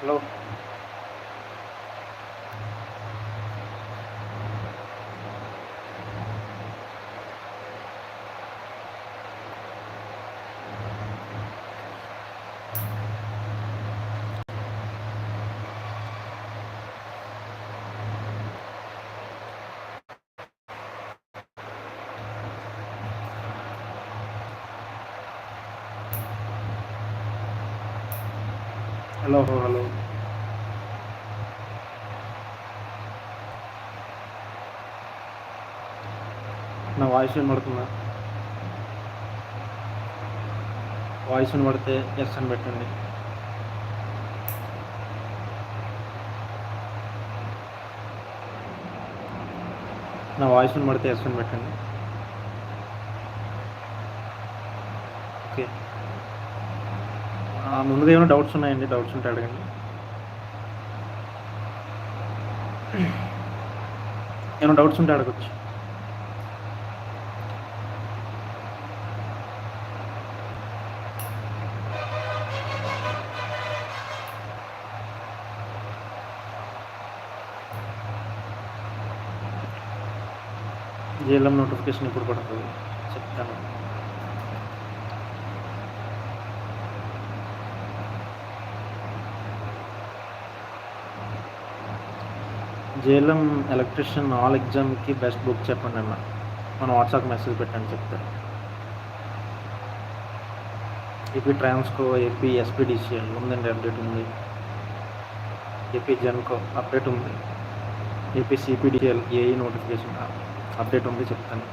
Hello hello hello. Voice వినబడుతుందా? Voice వినబడితే yes అని పెట్టండి. నా వాయిస్ వినబడితే ఎస్ అని పెట్టండి. ఓకే. ముందుగా ఏమైనా డౌట్స్ ఉన్నాయండి? డౌట్స్ ఉంటే అడగండి. ఏమైనా డౌట్స్ ఉంటే అడగచ్చు. ఎల్ఎం నోటిఫికేషన్ ఇప్పుడు పడుతుంది? చెప్తాను. జేఎల్ఎం ఎలక్ట్రిషియన్ ఆల్ ఎగ్జామ్కి బెస్ట్ బుక్ చెప్పండి అన్న. మనం వాట్సాప్ మెసేజ్ పెట్టండి చెప్తాను. ఏపీ ట్రాన్స్కో ఏపీ ఎస్పీడిసిఎల్ ఉందండి అప్డేట్ ఉంది. ఏపీ జెన్కో అప్డేట్ ఉంది. AP CPDCL AE notification. Update ఉంది చెప్తాను.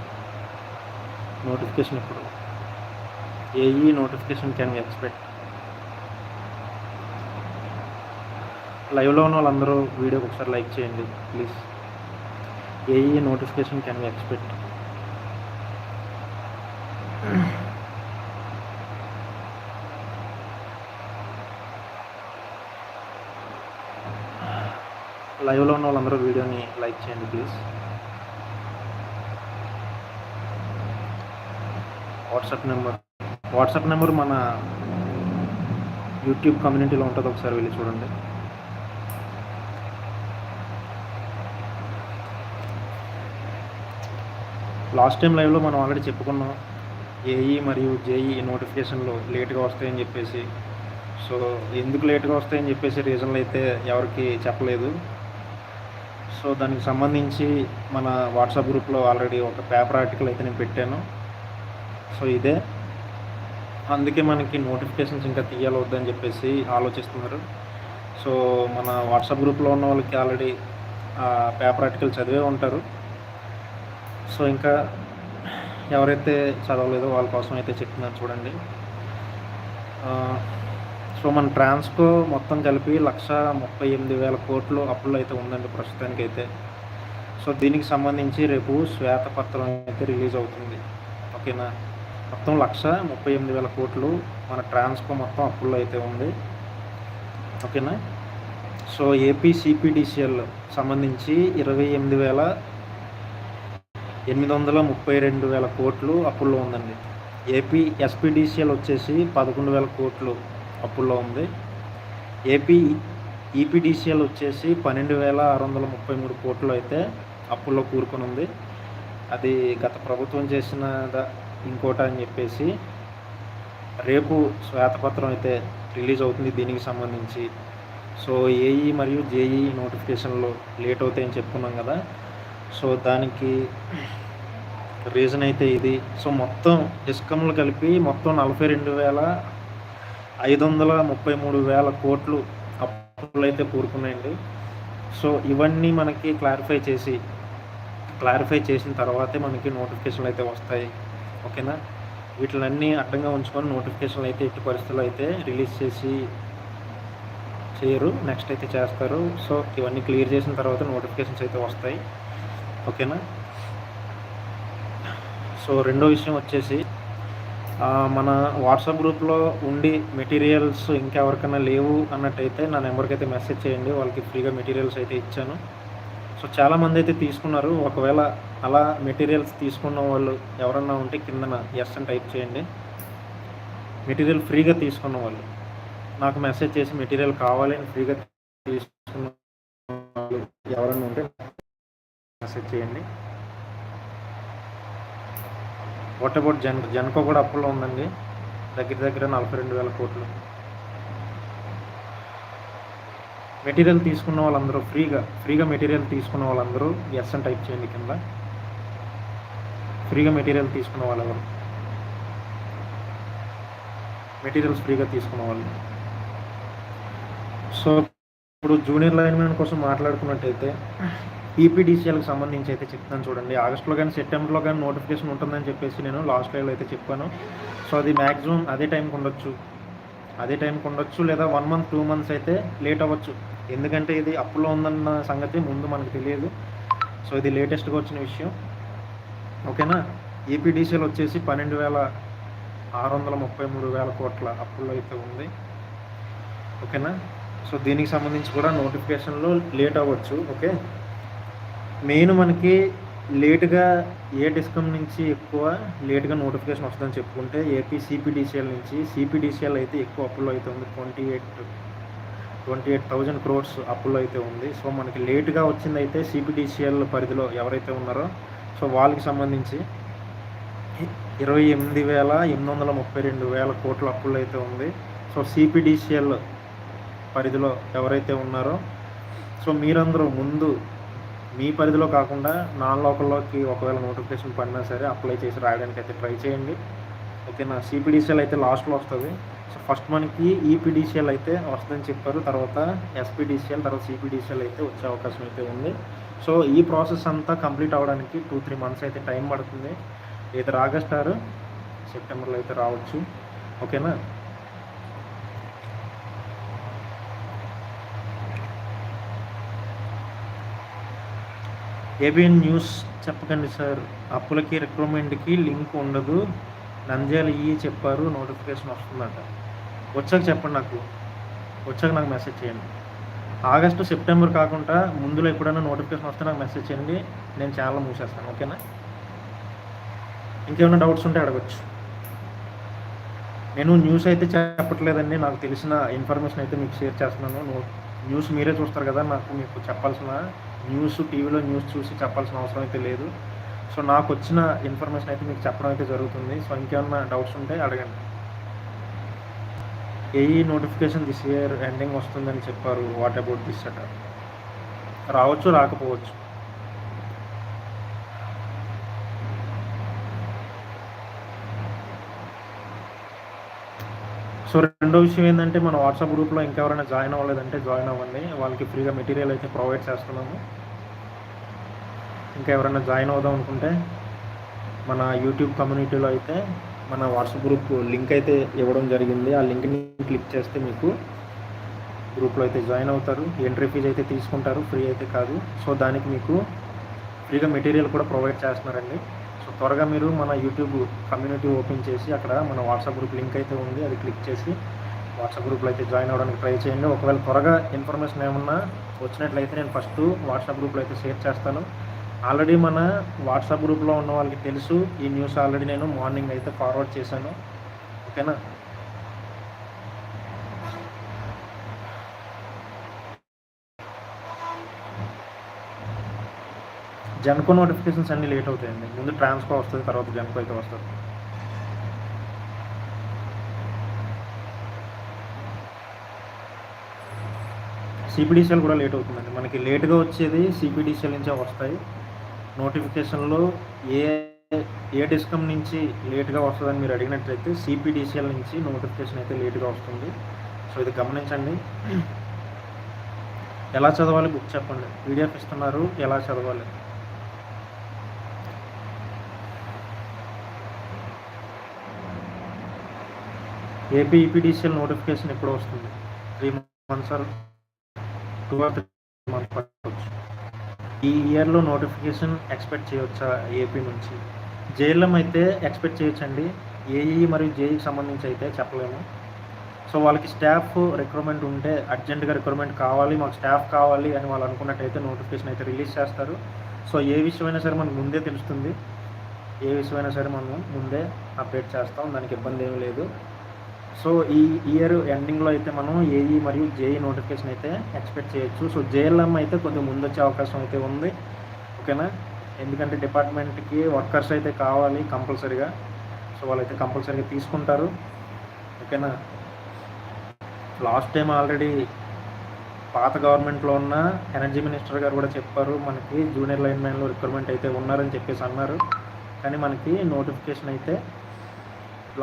నోటిఫికేషన్ ఇప్పుడు AE notification can we expect లైవ్లో ఉన్న వాళ్ళందరూ వీడియోకి ఒకసారి లైక్ చేయండి please AE notification can we expect లైవ్లో ఉన్న వాళ్ళందరూ వీడియోని లైక్ చేయండి please WhatsApp number WhatsApp number మన యూట్యూబ్ కమ్యూనిటీలో ఉంటుంది ఒకసారి వెళ్ళి చూడండి. లాస్ట్ టైం లైవ్లో మనం ఆల్రెడీ చెప్పుకున్నాం ఏఈ మరియు జేఈ నోటిఫికేషన్లు లేట్గా వస్తాయని చెప్పేసి. సో ఎందుకు లేట్గా వస్తాయని చెప్పేసి రీజన్లు అయితే ఎవరికి చెప్పలేదు. సో దానికి సంబంధించి మన వాట్సాప్ గ్రూప్లో ఆల్రెడీ ఒక పేపర్ ఆర్టికల్ అయితే నేను పెట్టాను. సో ఇదే. అందుకే మనకి నోటిఫికేషన్స్ ఇంకా తీయాలి వద్దని చెప్పేసి ఆలోచిస్తున్నారు. సో మన వాట్సాప్ గ్రూప్లో ఉన్న వాళ్ళకి ఆల్రెడీ పేపర్ ఆర్టికల్ చదివే ఉంటారు. సో ఇంకా ఎవరైతే చదవలేదో వాళ్ళ కోసం అయితే చెప్తున్నారు చూడండి. సో మన ట్రాన్స్కో మొత్తం కలిపి లక్ష ముప్పై ఎనిమిది వేల కోట్లు అప్పులు అయితే ఉందండి ప్రస్తుతానికి అయితే సో దీనికి సంబంధించి రేపు శ్వేతపత్రం అయితే రిలీజ్ అవుతుంది. ఓకేనా? మొత్తం లక్ష ముప్పై ఎనిమిది వేల కోట్లు మన ట్రాన్స్కో మొత్తం అప్పుల్లో అయితే ఉంది. ఓకేనా? సో ఏపీ సిపిడిసిఎల్ సంబంధించి ఇరవై ఎనిమిది వేల ఎనిమిది వందల ముప్పై రెండు వేల కోట్లు అప్పుల్లో ఉందండి. ఏపీ ఎస్పీడిసిఎల్ వచ్చేసి పదకొండు వేల కోట్లు అప్పుల్లో ఉంది. ఏపీ ఈపీడీసీఎల్ వచ్చేసి పన్నెండు వేల ఆరు వందల ముప్పై మూడు కోట్లు అయితే అప్పుల్లో కూరుకొని ఉంది అది గత ప్రభుత్వం చేసిన ఇంకోట అని చెప్పేసి రేపు శ్వేతపత్రం అయితే రిలీజ్ అవుతుంది దీనికి సంబంధించి. సో ఏఈ మరియు జేఈ నోటిఫికేషన్లు లేట్ అవుతాయని చెప్పుకున్నాం కదా. సో దానికి రీజన్ అయితే ఇది. సో మొత్తం డిస్కమ్లు కలిపి మొత్తం నలభై రెండు వేల ఐదు వందల ముప్పై మూడు వేల కోట్లు అప్పులు అయితే కూరుకున్నాయండి. సో ఇవన్నీ మనకి క్లారిఫై చేసి క్లారిఫై చేసిన తర్వాతే మనకి నోటిఫికేషన్లు అయితే వస్తాయి. ఓకేనా? వీటిలన్నీ అడ్డంగా ఉంచుకొని నోటిఫికేషన్లు అయితే ఎట్టి పరిస్థితుల్లో అయితే రిలీజ్ చేసి చేయరు నెక్స్ట్ అయితే చేస్తారు. సో ఇవన్నీ క్లియర్ చేసిన తర్వాత నోటిఫికేషన్స్ అయితే వస్తాయి. ఓకేనా? సో రెండో విషయం వచ్చేసి మన వాట్సాప్ గ్రూప్లో ఉండి మెటీరియల్స్ ఇంకెవరికైనా లేవు అన్నట్టయితే నా నెంబర్కి అయితే మెసేజ్ చేయండి. వాళ్ళకి ఫ్రీగా మెటీరియల్స్ అయితే ఇచ్చాను. సో చాలామంది అయితే తీసుకున్నారు. ఒకవేళ అలా మెటీరియల్స్ తీసుకున్న వాళ్ళు ఎవరన్నా ఉంటే కిందన ఎస్ అని టైప్ చేయండి. మెటీరియల్ ఫ్రీగా తీసుకున్న వాళ్ళు. నాకు మెసేజ్ చేసి మెటీరియల్ కావాలి అని ఫ్రీగా తీసుకున్న వాళ్ళు ఎవరన్నా ఉంటే మెసేజ్ చేయండి. వాట్ అబౌట్ జన్ జన్కో కూడా అప్పుల్లో ఉందండి. దగ్గర దగ్గర నలభై రెండు వేల కోట్లు. మెటీరియల్ తీసుకున్న వాళ్ళందరూ ఫ్రీగా ఫ్రీగా మెటీరియల్ తీసుకున్న వాళ్ళందరూ ఎస్ అని టైప్ చేయండి కింద. ఫ్రీగా మెటీరియల్ తీసుకున్న వాళ్ళెవరు మెటీరియల్స్ ఫ్రీగా తీసుకున్న వాళ్ళు సో ఇప్పుడు జూనియర్ లైన్మెన్ కోసం మాట్లాడుకున్నట్టయితే ఈపీడీసీఎల్కి సంబంధించి అయితే చెప్తాను చూడండి. ఆగస్టులో కానీ సెప్టెంబర్లో కానీ నోటిఫికేషన్ ఉంటుందని చెప్పేసి నేను లాస్ట్ లైవ్లో అయితే చెప్పాను. సో అది మ్యాక్సిమం అదే టైంకి ఉండొచ్చు. అదే టైంకి ఉండొచ్చు లేదా వన్ మంత్ టూ మంత్స్ అయితే లేట్ అవ్వచ్చు. ఎందుకంటే ఇది అప్పులో ఉందన్న సంగతి ముందు మనకు తెలియదు. సో ఇది లేటెస్ట్గా వచ్చిన విషయం. ఓకేనా? ఈపీడీసీఎల్ వచ్చేసి పన్నెండు వేల ఆరు వందల ముప్పై మూడు వేల కోట్ల అప్పుల్లో అయితే ఉంది. ఓకేనా? సో దీనికి సంబంధించి కూడా నోటిఫికేషన్లో లేట్ అవ్వచ్చు. ఓకే? మెయిన్ మనకి లేటుగా ఏ డిస్కమ్ నుంచి ఎక్కువ లేటుగా నోటిఫికేషన్ వస్తుందని చెప్పుకుంటే ఏపీ సిపిడిసిఎల్ నుంచి సిపిడిసిఎల్ అయితే ఎక్కువ అప్పుల్లో అయితే ఉంది. Twenty eight twenty eight thousand crores అప్పుల్లో అయితే ఉంది. సో మనకి లేట్గా వచ్చింది అయితే సిపిడిసిఎల్ పరిధిలో ఎవరైతే ఉన్నారో సో వాళ్ళకి సంబంధించి ఇరవై ఎనిమిది వేల ఎనిమిది వందల ముప్పై రెండు వేల కోట్ల అప్పుల్లో అయితే ఉంది. సో సిపిడిసిఎల్ పరిధిలో ఎవరైతే ఉన్నారో సో మీరందరూ ముందు మీ పరిధిలో కాకుండా నాన్ లోకల్లోకి ఒకవేళ నోటిఫికేషన్ పడినా సరే అప్లై చేసి రాయడానికి అయితే ట్రై చేయండి. ఓకేనా? సిపిడిసిఎల్ అయితే లాస్ట్లో వస్తుంది. సో ఫస్ట్ మనకి ఈపీడీసీఎల్ అయితే వస్తుందని చెప్పారు. తర్వాత ఎస్పీడీసీఎల్ తర్వాత సిపిడిసిఎల్ అయితే వచ్చే అవకాశం అయితే ఉంది. సో ఈ ప్రాసెస్ అంతా కంప్లీట్ అవ్వడానికి టూ త్రీ మంత్స్ అయితే టైం పడుతుంది. ఇద్దరు ఆగస్ట్ ఆరు సెప్టెంబర్లో అయితే రావచ్చు. ఓకేనా? ఏబిఎన్ న్యూస్ చెప్పకండి సార్. అప్పులకి రిక్రూట్మెంట్కి లింక్ ఉండదు. నంద్యాల ఇవి చెప్పారు నోటిఫికేషన్ వస్తుందంట. వచ్చాక చెప్పండి నాకు. వచ్చాక నాకు మెసేజ్ చేయండి. ఆగస్టు సెప్టెంబర్ కాకుండా ముందులో ఎప్పుడైనా నోటిఫికేషన్ వస్తే నాకు మెసేజ్ చేయండి. నేను ఛానల్ మూసేస్తాను. ఓకేనా? ఇంకేమైనా డౌట్స్ ఉంటే అడగచ్చు. నేను న్యూస్ అయితే చెప్పట్లేదండి. నాకు తెలిసిన ఇన్ఫర్మేషన్ అయితే మీకు షేర్ చేస్తున్నాను. న్యూస్ మీరే చూస్తారు కదా నాకు మీకు చెప్పాల్సిన. న్యూస్ టీవీలో న్యూస్ చూసి చెప్పాల్సిన అవసరం అయితే లేదు. సో నాకు వచ్చిన ఇన్ఫర్మేషన్ అయితే మీకు చెప్పడం అయితే జరుగుతుంది. సో ఇంకేమన్నా డౌట్స్ ఉంటే అడగండి. AE notification this year ending వస్తుందని చెప్పారు? వాట్ అబౌట్ దిస్ అట రావచ్చు రాకపోవచ్చు. సో రెండో విషయం ఏంటంటే మన వాట్సాప్ గ్రూప్లో ఇంకెవరైనా జాయిన్ అవ్వలేదంటే జాయిన్ అవ్వండి. వాళ్ళకి ఫ్రీగా మెటీరియల్ అయితే ప్రొవైడ్ చేస్తున్నాము. ఇంకా ఎవరైనా జాయిన్ అవుదాం అనుకుంటే మన యూట్యూబ్ కమ్యూనిటీలో అయితే మన వాట్సాప్ గ్రూప్ లింక్ అయితే ఇవ్వడం జరిగింది. ఆ లింక్ని క్లిక్ చేస్తే మీకు గ్రూప్లో అయితే జాయిన్ అవుతారు. ఎంట్రీ ఫీజు అయితే తీసుకుంటారు. ఫ్రీ అయితే కాదు. సో దానికి మీకు ఫ్రీగా మెటీరియల్ కూడా ప్రొవైడ్ చేస్తున్నారండి. సో త్వరగా మీరు మన యూట్యూబ్ కమ్యూనిటీ ఓపెన్ చేసి అక్కడ మన వాట్సాప్ గ్రూప్ లింక్ అయితే ఉంది. అది క్లిక్ చేసి వాట్సాప్ గ్రూప్లో అయితే జాయిన్ అవ్వడానికి ట్రై చేయండి. ఒకవేళ త్వరగా ఇన్ఫర్మేషన్ ఏమన్నా వచ్చినట్లయితే నేను ఫస్ట్ వాట్సాప్ గ్రూప్లో అయితే షేర్ చేస్తాను. ఆల్రెడీ మన వాట్సాప్ గ్రూప్లో ఉన్న వాళ్ళకి తెలుసు. ఈ న్యూస్ ఆల్రెడీ నేను మార్నింగ్ అయితే ఫార్వర్డ్ చేశాను. ఓకేనా? జన్కో నోటిఫికేషన్స్ అన్నీ లేట్ అవుతాయండి. ముందు ట్రాన్స్కో వస్తుంది తర్వాత జన్కో అయితే వస్తుంది. సిపిడిసిఎల్ కూడా లేట్ అవుతుందండి. మనకి లేట్గా వచ్చేది సిపిడిసిఎల్ నుంచే వస్తాయి. నోటిఫికేషన్లో ఏ ఏ డిస్కమ్ నుంచి లేట్గా వస్తుందని మీరు అడిగినట్లయితే సిపిడిసిఎల్ నుంచి నోటిఫికేషన్ అయితే లేట్గా వస్తుంది. సో ఇది గమనించండి. ఎలా చదవాలి బుక్ చెప్పండి. పీడిఎఫ్ ఇస్తున్నారు. ఎలా చదవాలి? ఏపీ ఈపీడీసీఎల్ నోటిఫికేషన్ ఎప్పుడు వస్తుంది? Three months or two or three months పట్టవచ్చు ఈ ఇయర్లో నోటిఫికేషన్ ఎక్స్పెక్ట్ చేయవచ్చా ఏపీ నుంచి? జేఎల్ఎం అయితే ఎక్స్పెక్ట్ చేయొచ్చండి. ఏఈ మరియు జేఈకి సంబంధించి అయితే చెప్పలేము. సో వాళ్ళకి స్టాఫ్ రిక్రూట్మెంట్ ఉంటే అర్జెంటుగా రిక్రూట్మెంట్ కావాలి మాకు స్టాఫ్ కావాలి అని వాళ్ళు అనుకున్నట్టయితే నోటిఫికేషన్ అయితే రిలీజ్ చేస్తారు. సో ఏ విషయమైనా సరే మనకు ముందే తెలుస్తుంది. ఏ విషయమైనా సరే మనం ముందే అప్డేట్ చేస్తాం. దానికి ఇబ్బంది ఏమీ లేదు. సో ఈ ఇయర్ ఎండింగ్లో అయితే మనం ఏఈ మరియు జేఈ నోటిఫికేషన్ అయితే ఎక్స్పెక్ట్ చేయొచ్చు. సో జేఎల్ఎం అయితే కొద్దిగా ముందు వచ్చే అవకాశం అయితే ఉంది. ఓకేనా? ఎందుకంటే డిపార్ట్మెంట్కి వర్కర్స్ అయితే కావాలి కంపల్సరీగా. సో వాళ్ళైతే కంపల్సరీగా తీసుకుంటారు. ఓకేనా? లాస్ట్ టైం ఆల్రెడీ పాత గవర్నమెంట్లో ఉన్న ఎనర్జీ మినిస్టర్ గారు కూడా చెప్పారు మనకి జూనియర్ లైన్ మ్యాన్లో రిక్రూట్మెంట్ అయితే ఉన్నారని చెప్పేసి అన్నారు. కానీ మనకి నోటిఫికేషన్ అయితే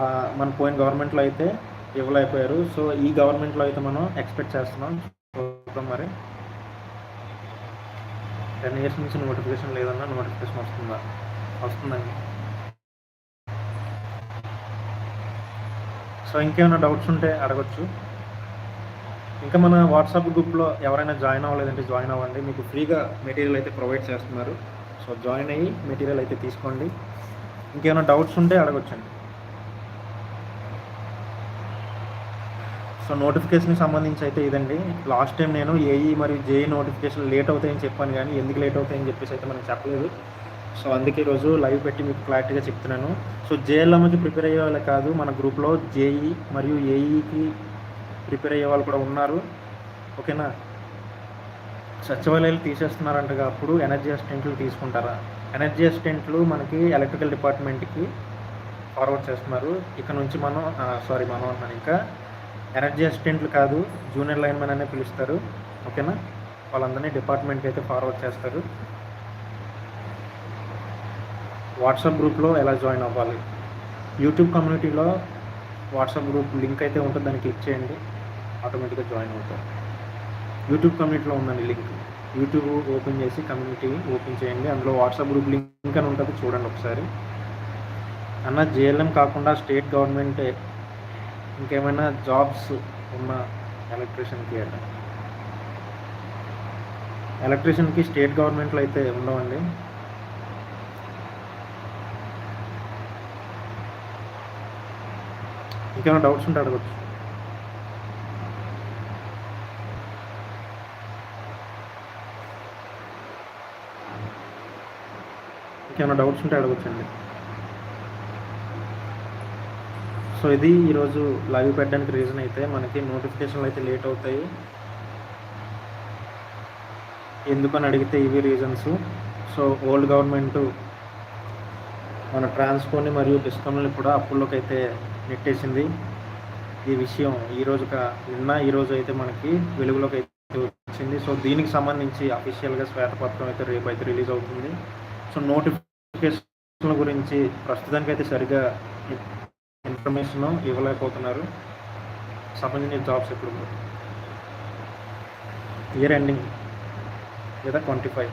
మన పోయిన గవర్నమెంట్లో అయితే ఇవ్వలేకపోయారు. సో ఈ గవర్నమెంట్లో అయితే మనం ఎక్స్పెక్ట్ చేస్తున్నాం. చూద్దాం మరి. టెన్ ఇయర్స్ నుంచి నోటిఫికేషన్ లేదన్నా నోటిఫికేషన్ వస్తుందా? వస్తుందండి. సో ఇంకేమైనా డౌట్స్ ఉంటే అడగచ్చు. ఇంకా మన వాట్సాప్ గ్రూప్లో ఎవరైనా జాయిన్ అవ్వలేదంటే జాయిన్ అవ్వండి. మీకు ఫ్రీగా మెటీరియల్ అయితే ప్రొవైడ్ చేస్తున్నారు. సో జాయిన్ అయ్యి మెటీరియల్ అయితే తీసుకోండి. ఇంకేమైనా డౌట్స్ ఉంటే అడగొచ్చండి. సో నోటిఫికేషన్కి సంబంధించి అయితే ఇదండి. లాస్ట్ టైం నేను ఏఈ మరియు జేఈ నోటిఫికేషన్ లేట్ అవుతాయని చెప్పాను కానీ ఎందుకు లేట్ అవుతాయని చెప్పేసి అయితే మనం చెప్పలేదు. సో అందుకే ఈరోజు లైవ్ పెట్టి మీకు క్లారిటీగా చెప్తున్నాను. సో జేఎల్ఎంకి ప్రిపేర్ అయ్యే వాళ్ళే కాదు మన గ్రూప్లో జేఈ మరియు ఏఈకి ప్రిపేర్ అయ్యే వాళ్ళు కూడా ఉన్నారు. ఓకేనా? సచివాలయాలు తీసేస్తున్నారంటగా అప్పుడు ఎనర్జీ అసిస్టెంట్లు తీసుకుంటారా? ఎనర్జీ అసిస్టెంట్లు మనకి ఎలక్ట్రికల్ డిపార్ట్మెంట్కి ఫార్వర్డ్ చేస్తున్నారు. ఇక నుంచి మనం సారీ మనం అన్నాను ఇంకా. ఎనర్జీ అసిస్టెంట్లు కాదు జూనియర్ లైన్మెన్ అనే పిలుస్తారు. ఓకేనా? వాళ్ళందరినీ డిపార్ట్మెంట్కి అయితే ఫార్వర్డ్ చేస్తారు. వాట్సాప్ గ్రూప్లో ఎలా జాయిన్ అవ్వాలి? యూట్యూబ్ కమ్యూనిటీలో వాట్సాప్ గ్రూప్ లింక్ అయితే ఉంటుంది దాన్ని క్లిక్ చేయండి. ఆటోమేటిక్గా జాయిన్ అవుతారు. యూట్యూబ్ కమ్యూనిటీలో ఉందండి లింక్. యూట్యూబ్ ఓపెన్ చేసి కమ్యూనిటీ ఓపెన్ చేయండి. అందులో వాట్సాప్ గ్రూప్ లింక్ అని ఉంటుంది చూడండి ఒకసారి. అన్న జేఎల్ఎం కాకుండా స్టేట్ గవర్నమెంట్ ఇంకేమైనా జాబ్స్ ఉన్న ఎలక్ట్రీషియన్కి అట ఎలక్ట్రీషియన్కి స్టేట్ గవర్నమెంట్లో అయితే ఉండవండి. ఇంకేమైనా డౌట్స్ ఉంటే అడగచ్చు. ఇంకేమైనా డౌట్స్ ఉంటే అడగచ్చండి. సో ఇది ఈరోజు లైవ్ పెట్టడానికి రీజన్ అయితే మనకి నోటిఫికేషన్లు అయితే లేట్ అవుతాయి. ఎందుకని అడిగితే ఇవి రీజన్స్ సో ఓల్డ్ గవర్నమెంట్ మన ట్రాన్స్కోని మరియు డిస్కమ్ని కూడా అప్పుల్లోకి అయితే నెట్టేసింది. ఈ విషయం ఈ నిన్న ఈరోజు అయితే మనకి వెలుగులోకి అయితే వచ్చింది. సో దీనికి సంబంధించి అఫీషియల్గా శ్వేతపత్రం అయితే రేపు అయితే రిలీజ్ అవుతుంది. సో నోటిఫికేషన్ గురించి ప్రస్తుతానికి అయితే సరిగా ఇన్ఫర్మేషన్ ఇవ్వలేకపోతున్నారు. సంబంధించిన జాబ్స్ ఎప్పుడు ఇయర్ ఎండింగ్ లేదా ట్వంటీ ఫైవ్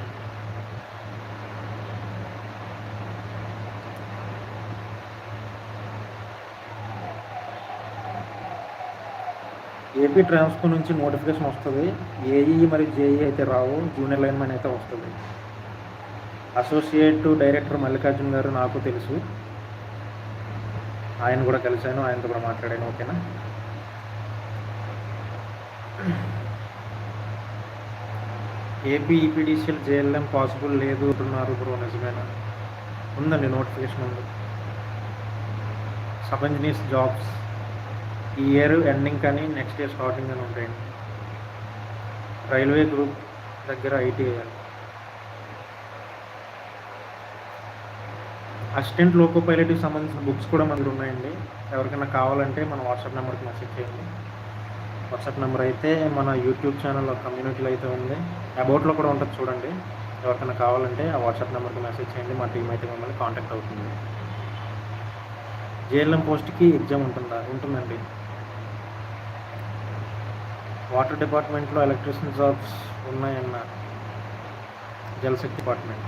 ఏపీ ట్రాన్స్కో నుంచి నోటిఫికేషన్ వస్తుంది. ఏఈ మరియు జేఈ అయితే రావు. జూనియర్ లైన్మెన్ అయితే వస్తుంది. అసోసియేట్ డైరెక్టర్ మల్లికార్జున్ గారు నాకు తెలుసు. ఆయన కూడా కలిశాను ఆయనతో కూడా మాట్లాడాను ఓకేనా? ఏపీ ఈపీడీసీఎల్ జేఎల్ఎం పాసిబుల్ లేదు అంటున్నారు బ్రో నిజమేనా? ఉందండి నోటిఫికేషన్ ఉంది. సబ్ ఇంజనీర్స్ జాబ్స్ ఈ ఇయర్ ఎండింగ్ కానీ నెక్స్ట్ ఇయర్ స్టార్టింగ్ అని ఉంటాయండి. రైల్వే గ్రూప్ దగ్గర ఐటీ అసిస్టెంట్ లోకో పైలట్కి సంబంధించిన బుక్స్ కూడా మన దగ్గర ఉన్నాయండి. ఎవరికైనా కావాలంటే మన వాట్సాప్ నెంబర్కి మెసేజ్ చేయండి. వాట్సాప్ నెంబర్ అయితే మన యూట్యూబ్ ఛానల్ కమ్యూనిటీలో అయితే ఉంది. అబౌట్లో కూడా ఉంటుంది చూడండి. ఎవరికైనా కావాలంటే ఆ వాట్సాప్ నెంబర్కి మెసేజ్ చేయండి. మా టీం అయితే మిమ్మల్ని కాంటాక్ట్ అవుతుంది. జేఎల్ఎం పోస్ట్కి ఎగ్జామ్ ఉంటుందా? ఉంటుందండి. వాటర్ డిపార్ట్మెంట్లో ఎలక్ట్రిషియన్ జాబ్స్ ఉన్నాయన్న జలశక్తి డిపార్ట్మెంట్.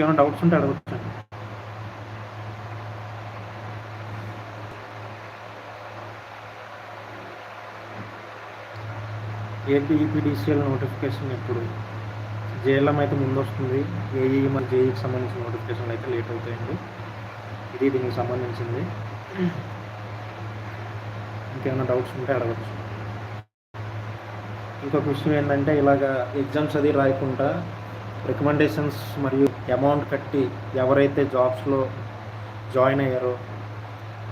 ఏమైనా డౌట్స్ ఉంటే అడగచ్చు. ఏపీఈపీడీసీఎల్ నోటిఫికేషన్ ఎప్పుడు? జేఎల్ఎం అయితే ముందు వస్తుంది ఏఈ మరి జేఈకి సంబంధించిన నోటిఫికేషన్లు అయితే లేట్ అవుతాయండి. ఇది దీనికి సంబంధించింది. ఇంకేమైనా డౌట్స్ ఉంటే అడగచ్చు. ఇంకొక విషయం ఏంటంటే ఇలాగ ఎగ్జామ్స్ అది రాయకుండా రికమెండేషన్స్ మరియు అమౌంట్ కట్టి ఎవరైతే జాబ్స్లో జాయిన్ అయ్యారో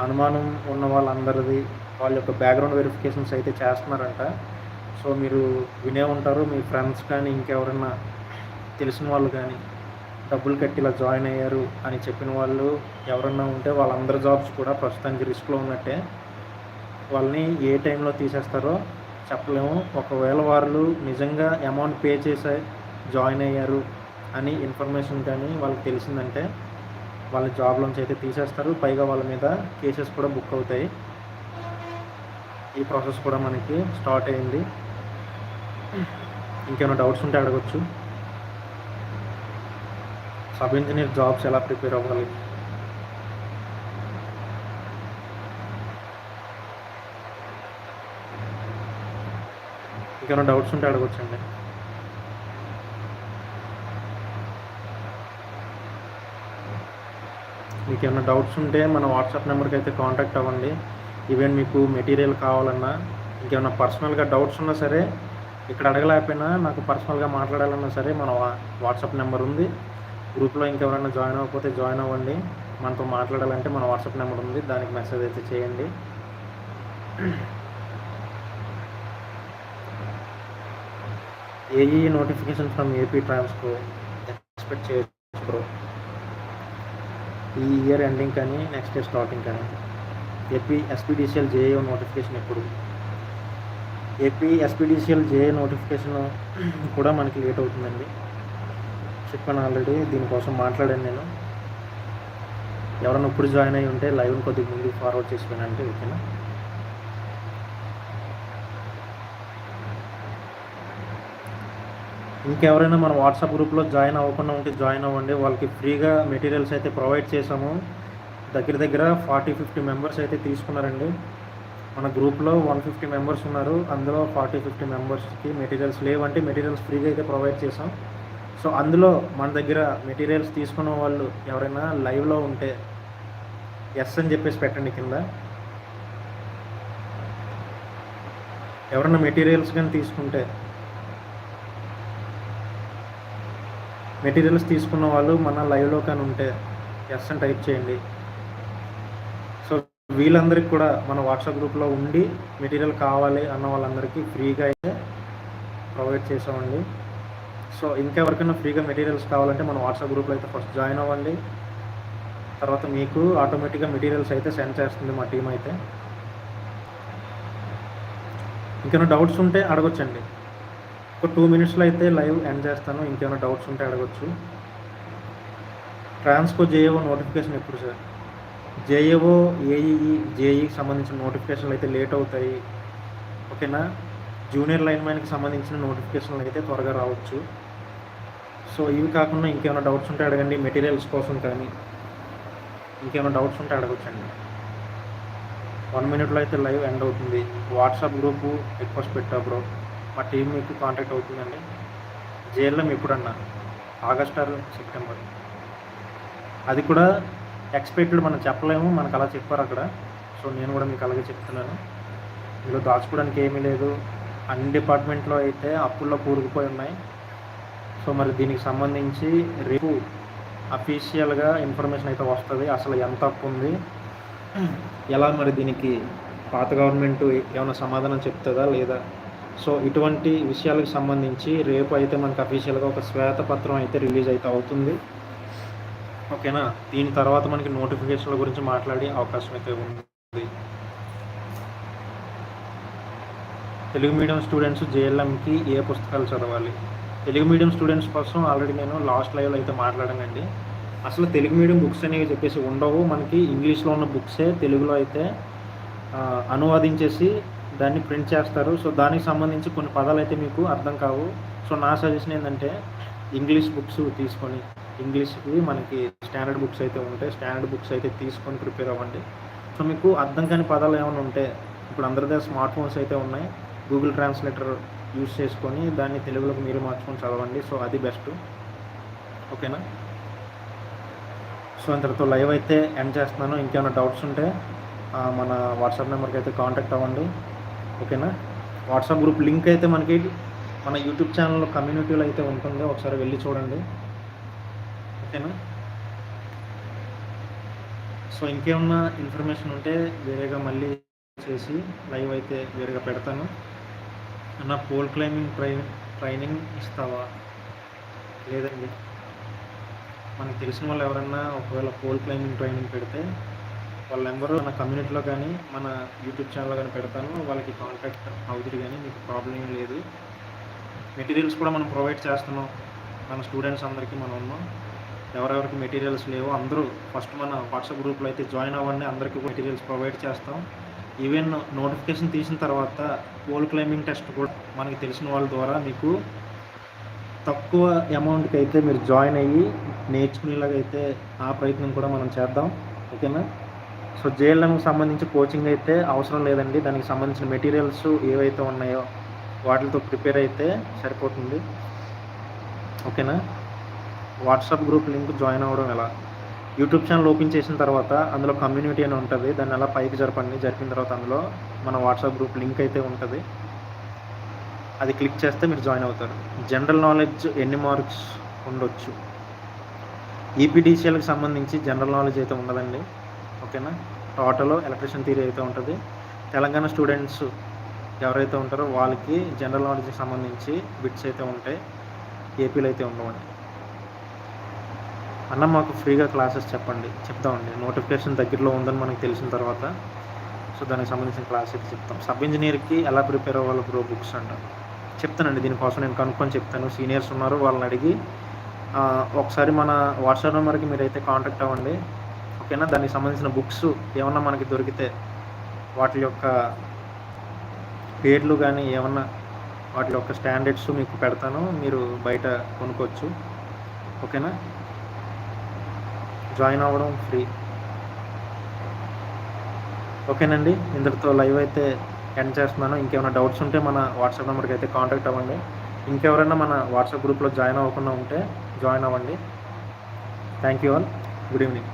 అనుమానం ఉన్న వాళ్ళందరిది వాళ్ళ యొక్క బ్యాక్గ్రౌండ్ వెరిఫికేషన్స్ అయితే చేస్తున్నారంట. సో మీరు వినే ఉంటారు మీ ఫ్రెండ్స్ కానీ ఇంకెవరైనా తెలిసిన వాళ్ళు కానీ డబ్బులు కట్టి ఇలా జాయిన్ అయ్యారు అని చెప్పిన వాళ్ళు ఎవరన్నా ఉంటే వాళ్ళందరి జాబ్స్ కూడా ప్రస్తుతానికి రిస్క్లో ఉన్నట్టే. వాళ్ళని ఏ టైంలో తీసేస్తారో చెప్పలేము. ఒకవేళ వాళ్ళు నిజంగా అమౌంట్ పే చేసే జాయిన్ అయ్యారు అని ఇన్ఫర్మేషన్ కానీ వాళ్ళకి తెలిసిందంటే వాళ్ళ జాబ్లోంచి అయితే తీసేస్తారు. పైగా వాళ్ళ మీద కేసెస్ కూడా బుక్ అవుతాయి. ఈ ప్రాసెస్ కూడా మనకి స్టార్ట్ అయింది. ఇంకేమైనా డౌట్స్ ఉంటే అడగచ్చు. సబ్ ఇంజనీర్ జాబ్స్ ఎలా ప్రిపేర్ అవ్వాలి? ఇంకేమైనా డౌట్స్ ఉంటే అడగొచ్చండి. మీకు ఏమైనా డౌట్స్ ఉంటే మన వాట్సాప్ నెంబర్కి అయితే కాంటాక్ట్ అవ్వండి. ఈవెన్ మీకు మెటీరియల్ కావాలన్నా ఇంకేమైనా పర్సనల్గా డౌట్స్ ఉన్నా సరే ఇక్కడ అడగలేకపోయినా నాకు పర్సనల్గా మాట్లాడాలన్నా సరే మన వా- వాట్సాప్ నెంబర్ ఉంది. గ్రూప్లో ఇంకెవరైనా జాయిన్ అవ్వకపోతే జాయిన్ అవ్వండి. మనతో మాట్లాడాలంటే మన వాట్సాప్ నెంబర్ ఉంది. దానికి మెసేజ్ అయితే చేయండి. AE notification from AP Transco expect చేయొచ్చు బ్రో. ఈ ఇయర్ ఎండింగ్ కానీ నెక్స్ట్ ఇయర్ స్టార్టింగ్ కానీ. ఏపీ ఎస్పీడీసీఎల్ జేఏ నోటిఫికేషన్ ఎప్పుడు? ఏపీ ఎస్పీడీసీఎల్ జేఏ నోటిఫికేషన్ కూడా మనకి లేట్ అవుతుందండి. చెప్పాను ఆల్రెడీ దీనికోసం మాట్లాడాను నేను. ఎవరైనా ఇప్పుడు జాయిన్ అయ్యి ఉంటే లైవ్ని కొద్దిగా ముందు ఫార్వర్డ్ చేసిపోయినంటే ఓకేనా? ఇంకెవరైనా మన వాట్సాప్ గ్రూప్లో జాయిన్ అవ్వకుండా ఉంటే జాయిన్ అవ్వండి. వాళ్ళకి ఫ్రీగా మెటీరియల్స్ అయితే ప్రొవైడ్ చేసాము దగ్గర దగ్గర ఫార్టీ ఫిఫ్టీ మెంబర్స్ అయితే తీసుకున్నారండి. మన గ్రూప్లో వన్ ఫిఫ్టీ మెంబర్స్ ఉన్నారు. అందులో ఫార్టీ ఫిఫ్టీ మెంబర్స్కి మెటీరియల్స్ లేవంటే మెటీరియల్స్ ఫ్రీగా అయితే ప్రొవైడ్ చేసాం సో అందులో మన దగ్గర మెటీరియల్స్ తీసుకున్న వాళ్ళు ఎవరైనా లైవ్లో ఉంటే ఎస్ అని చెప్పేసి పెట్టండి కింద. ఎవరైనా మెటీరియల్స్ కానీ తీసుకుంటే మెటీరియల్స్ తీసుకున్న వాళ్ళు మన లైవ్లో కానీ ఉంటే ఎస్ అని టైప్ చేయండి. సో వీళ్ళందరికీ కూడా మన వాట్సాప్ గ్రూప్లో ఉండి మెటీరియల్ కావాలి అన్న వాళ్ళందరికీ ఫ్రీగా అయితే ప్రొవైడ్ చేసామండి సో ఇంకెవరికైనా ఫ్రీగా మెటీరియల్స్ కావాలంటే మన వాట్సాప్ గ్రూప్లో అయితే ఫస్ట్ జాయిన్ అవ్వండి. తర్వాత మీకు ఆటోమేటిక్గా మెటీరియల్స్ అయితే సెండ్ చేస్తుంది మా టీం అయితే. ఇంకేమైనా డౌట్స్ ఉంటే అడగొచ్చండి. ఒక టూ మినిట్స్లో అయితే లైవ్ ఎండ్ చేస్తాను. ఇంకేమైనా డౌట్స్ ఉంటే అడగచ్చు. ట్రాన్స్కో జేఏఓ నోటిఫికేషన్ ఎప్పుడు సార్ జేఏఓ ఏఈఈ జేఈకి సంబంధించిన నోటిఫికేషన్లు అయితే లేట్ అవుతాయి. ఓకేనా? జూనియర్ లైన్ మ్యాన్కి సంబంధించిన నోటిఫికేషన్లు అయితే త్వరగా రావచ్చు. సో ఇవి కాకుండా ఇంకేమైనా డౌట్స్ ఉంటే అడగండి. మెటీరియల్స్ కోసం కానీ ఇంకేమైనా డౌట్స్ ఉంటే అడగొచ్చండి. వన్ మినిట్లో అయితే లైవ్ ఎండ్ అవుతుంది. వాట్సాప్ గ్రూపు రిక్వెస్ట్ పెట్టా బ్రో మా టీం మీకు కాంటాక్ట్ అవుతుందండి. జేఎల్ఎం ఎప్పుడన్నా ఆగస్ట్ ఆర్ సెప్టెంబర్. అది కూడా ఎక్స్పెక్టెడ్ మనం చెప్పలేము మనకు అలా చెప్పారు అక్కడ. సో నేను కూడా మీకు అలాగే చెప్తున్నాను. ఇందులో దాచుకోవడానికి ఏమీ లేదు. అన్ని డిపార్ట్మెంట్లో అయితే అప్పుల్లో కూరుకుపోయి ఉన్నాయి. సో మరి దీనికి సంబంధించి రేపు అఫీషియల్గా ఇన్ఫర్మేషన్ అయితే వస్తుంది. అసలు ఎంత అప్పు ఉంది? ఎలా మరి దీనికి పాత గవర్నమెంట్ ఏమైనా సమాధానం చెప్తుందా లేదా? సో ఇటువంటి విషయాలకు సంబంధించి రేపు అయితే మనకు అఫీషియల్గా ఒక శ్వేతపత్రం అయితే రిలీజ్ అయితే అవుతుంది. ఓకేనా? దీని తర్వాత మనకి నోటిఫికేషన్ల గురించి మాట్లాడే అవకాశం అయితే ఉంది. తెలుగు మీడియం స్టూడెంట్స్ జేఎల్ఎంకి ఏ పుస్తకాలు చదవాలి? తెలుగు మీడియం స్టూడెంట్స్ కోసం ఆల్రెడీ నేను లాస్ట్ లైవ్లో అయితే మాట్లాడానండి. అసలు తెలుగు మీడియం బుక్స్ అనేవి చెప్పేసి ఉండవు. మనకి ఇంగ్లీష్లో ఉన్న బుక్సే తెలుగులో అయితే అనువాదించేసి దాన్ని ప్రింట్ చేస్తారు. సో దానికి సంబంధించి కొన్ని పదాలు అయితే మీకు అర్థం కావు. సో నా సజెషన్ ఏంటంటే ఇంగ్లీష్ బుక్స్ తీసుకొని ఇంగ్లీష్కి మనకి స్టాండర్డ్ బుక్స్ అయితే ఉంటాయి. స్టాండర్డ్ బుక్స్ అయితే తీసుకొని ప్రిపేర్ అవ్వండి. సో మీకు అర్థం కాని పదాలు ఏమైనా ఉంటే ఇప్పుడు అందరి దగ్గర స్మార్ట్ ఫోన్స్ అయితే ఉన్నాయి. గూగుల్ ట్రాన్స్లేటర్ యూస్ చేసుకొని దాన్ని తెలుగులోకి మీరు మార్చుకొని చదవండి. సో అది బెస్ట్. ఓకేనా? సో ఇంతటితో లైవ్ అయితే ఎండ్ చేస్తున్నాను. ఇంకేమైనా డౌట్స్ ఉంటే మన వాట్సాప్ నెంబర్కి అయితే కాంటాక్ట్ అవ్వండి. ఓకేనా? వాట్సాప్ గ్రూప్ లింక్ అయితే మనకి మన యూట్యూబ్ ఛానల్లో కమ్యూనిటీలో అయితే ఉంటుంది. ఒకసారి వెళ్ళి చూడండి. ఓకేనా? సో ఇంకేమన్నా ఇన్ఫర్మేషన్ ఉంటే వేరేగా మళ్ళీ చేసి లైవ్ అయితే వేరేగా పెడతాను. అన్న పోల్ క్లైంబింగ్ ట్రై ట్రైనింగ్ ఇస్తావా? లేదండి. మనకు తెలిసిన వాళ్ళు ఎవరన్నా ఒకవేళ పోల్ క్లైంబింగ్ ట్రైనింగ్ పెడితే వాళ్ళ నెంబరు మన కమ్యూనిటీలో కానీ మన యూట్యూబ్ ఛానల్లో కానీ పెడతాను. వాళ్ళకి కాంటాక్ట్ అవుతుంది కానీ మీకు ప్రాబ్లం ఏం లేదు. మెటీరియల్స్ కూడా మనం ప్రొవైడ్ చేస్తున్నాం. మన స్టూడెంట్స్ అందరికీ మనం ఉన్నాం. ఎవరెవరికి మెటీరియల్స్ లేవో అందరూ ఫస్ట్ మన వాట్సాప్ గ్రూప్లో అయితే జాయిన్ అవ్వండి. అందరికీ మెటీరియల్స్ ప్రొవైడ్ చేస్తాం. ఈవెన్ నోటిఫికేషన్ తీసిన తర్వాత పోల్ క్లైంబింగ్ టెస్ట్ కూడా మనకి తెలిసిన వాళ్ళ ద్వారా మీకు తక్కువ అమౌంట్కి అయితే మీరు జాయిన్ అయ్యి నేర్చుకునేలాగా అయితే ఆ ప్రయత్నం కూడా మనం చేద్దాం. ఓకేనా? సో జేఎల్ఎంకి సంబంధించి కోచింగ్ అయితే అవసరం లేదండి. దానికి సంబంధించిన మెటీరియల్స్ ఏవైతే ఉన్నాయో వాటితో ప్రిపేర్ అయితే సరిపోతుంది. ఓకేనా? వాట్సాప్ గ్రూప్ లింక్ జాయిన్ అవ్వడం ఎలా? యూట్యూబ్ ఛానల్ ఓపెన్ చేసిన తర్వాత అందులో కమ్యూనిటీ అని ఉంటుంది. దాన్ని అలా పైకి జరపండి. జరిపిన తర్వాత అందులో మన వాట్సాప్ గ్రూప్ లింక్ అయితే ఉంటుంది. అది క్లిక్ చేస్తే మీరు జాయిన్ అవుతారు. జనరల్ నాలెడ్జ్ ఎన్ని మార్క్స్ ఉండొచ్చు? ఈపీడీసీఎల్కి సంబంధించి జనరల్ నాలెడ్జ్ అయితే ఉండదండి. ఓకేనా? టోటల్ ఎలక్ట్రిషియన్ థియరీ అయితే ఉంటుంది. తెలంగాణ స్టూడెంట్స్ ఎవరైతే ఉంటారో వాళ్ళకి జనరల్ నాలెడ్జ్కి సంబంధించి బిట్స్ అయితే ఉంటాయి. ఏపీలో అయితే ఉండవండి. అన్న మాకు ఫ్రీగా క్లాసెస్ చెప్పండి. చెప్తామండి నోటిఫికేషన్ దగ్గరలో ఉందని మనకు తెలిసిన తర్వాత సో దానికి సంబంధించిన క్లాస్ అయితే చెప్తాం. సబ్ ఇంజనీర్కి ఎలా ప్రిపేర్ అవ్వాలి బ్రో బుక్స్ అంట. చెప్తానండి. దీనికోసం నేను కనుక్కొని చెప్తాను. సీనియర్స్ ఉన్నారు వాళ్ళని అడిగి ఒకసారి మన వాట్సాప్ నెంబర్కి మీరైతే కాంటాక్ట్ అవ్వండి. ఓకేనా దానికి సంబంధించిన బుక్స్ ఏమన్నా మనకి దొరికితే వాటి యొక్క పేర్లు కానీ ఏమన్నా వాటి యొక్క స్టాండర్డ్స్ మీకు పెడతాను. మీరు బయట కొనుక్కోవచ్చు. ఓకేనా? జాయిన్ అవ్వడం ఫ్రీ. ఓకేనండి. ఇంతటితో లైవ్ అయితే ఎండ్ చేస్తున్నాను. ఇంకేమైనా డౌట్స్ ఉంటే మన వాట్సాప్ నెంబర్కి అయితే కాంటాక్ట్ అవ్వండి. ఇంకెవరైనా మన వాట్సాప్ గ్రూప్లో జాయిన్ అవ్వకుండా ఉంటే జాయిన్ అవ్వండి. Thank you all. Good evening.